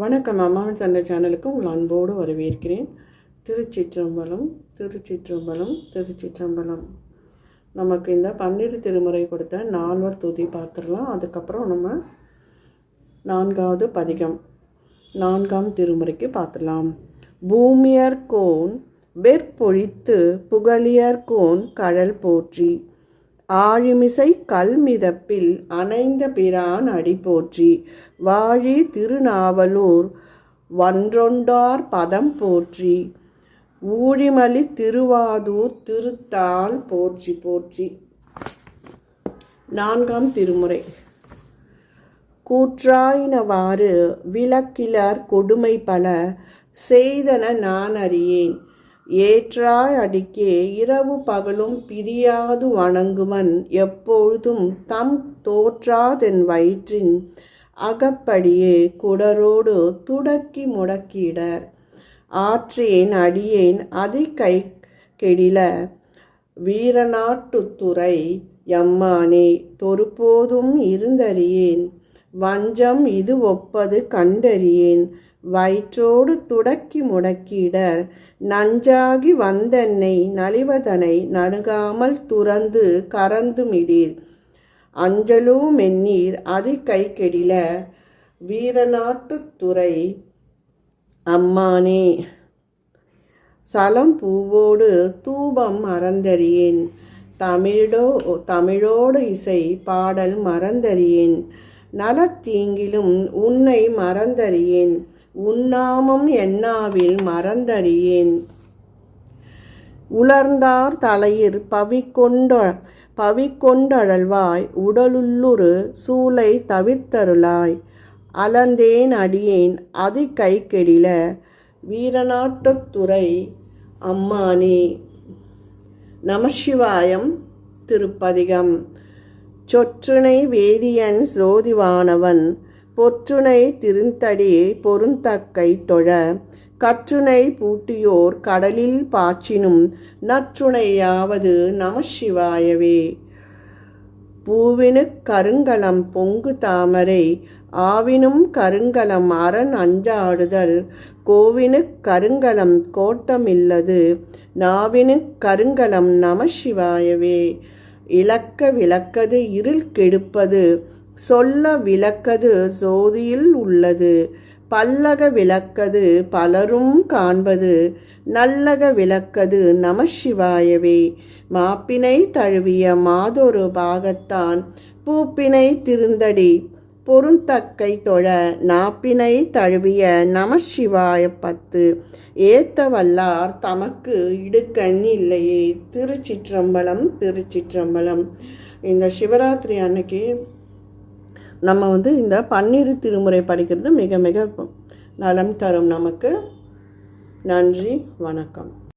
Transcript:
வணக்கம் அம்மாவின் தந்தை சேனலுக்கு உங்கள் அன்போடு வரவேற்கிறேன். திருச்சிற்றம்பலம் திருச்சிற்றம்பலம் திருச்சிற்றம்பலம். நமக்கு இந்த பன்னிரு திருமுறை கொடுத்த நால்வர் துதி பார்த்துடலாம். அதுக்கப்புறம் நம்ம நான்காவது பதிகம் நான்காம் திருமுறைக்கு பார்த்துடலாம். பூமியர்கோன் வெற்பொழித்து புகழியர்கோன் கடல் போற்றி ஆழிமிசை கல்மிதப்பில் அணைந்த பிரான் அடிபோற்றி வாழி திருநாவலூர் வன்றொண்டார் பதம் போற்றி ஊழிமலி திருவாதூர் திருத்தால் போற்றி போற்றி. நான்காம் திருமுறை. கூற்றாயினவாறு விளக்கிலர் கொடுமை பல செய்தன நான் அறியேன் ஏற்றாய் அடிக்கே இரவு பகலும் பிரியாது வணங்குவன் எப்பொழுதும் தம் தோற்றாதென் வயிற்றின் அகப்படியே குடரோடு துடக்கி முடக்கிடர். ஆற்றேன் அடியேன் அதை கை கெடில வீரநாட்டுத்துறை எம்மானே தொறுபோதும் இருந்தறியேன். வஞ்சம் இது ஒப்பது கண்டறியேன். வயிற்றோடு துடக்கி முடக்கிடர். நஞ்சாகி வந்தென்னை நலிவதனை நணுகாமல் துறந்து கறந்துமிடீர். அஞ்சலோ மென்னீர் அதி கை கெடில வீரநாட்டுத்துறை அம்மானே. சலம் பூவோடு தூபம் மறந்தறியேன். தமிழோ தமிழோடு இசை பாடல் மறந்தறியேன். நலத்தீங்கிலும் உன்னை மறந்தறியேன். உன்னாமம் என்னாவில் மறந்தறியேன். உலர்ந்தார் தலையிற் பவிக்கொண்ட பவிக்கொண்டழல்வாய் உடலுள்ளுரு சூளை தவிர்த்தருளாய். அலந்தேன் அடியேன் அதி கை கெடில வீரநாட்டுத்துறை அம்மானே. நமசிவாயம் திருப்பதிகம். சொற்றுனை வேதியன் சோதிவானவன் பொற்றுனை திருந்தடி பொருந்தக்கை தொழ கற்றுனை பூட்டியோர் கடலில் பாய்ச்சினும் நற்றுணையாவது நமசிவாயவே. பூவினு கருங்கலம் பொங்கு தாமரை ஆவினும் கருங்கலம் அரண் அஞ்சாடுதல் கோவினு கருங்கலம் கோட்டமில்லது நாவினு கருங்கலம் நமசிவாயவே. இலக்க விளக்கது இருள் கெடுப்பது சொல்ல விளக்கது சோதியில் உள்ளது. பல்லக விளக்கது பலரும் காண்பது. நல்லக விளக்கது நமசிவாயவே மாப்பினை தழுவிய மாதொரு பாகத்தான். பூப்பினை திருந்தடி. பொருந்தக்கை தொழ நாப்பினை தழுவிய நமசிவாய பத்து. ஏத்த வல்லார் தமக்கு இடுக்கண் இல்லையே. திருச்சிற்றம்பலம் திருச்சிற்றம்பலம். இந்த சிவராத்திரி அன்னைக்கு நம்ம வந்து இந்த பன்னிரு திருமுறை படிக்கிறது மிக மிக நலம் தரும் நமக்கு. நன்றி வணக்கம்.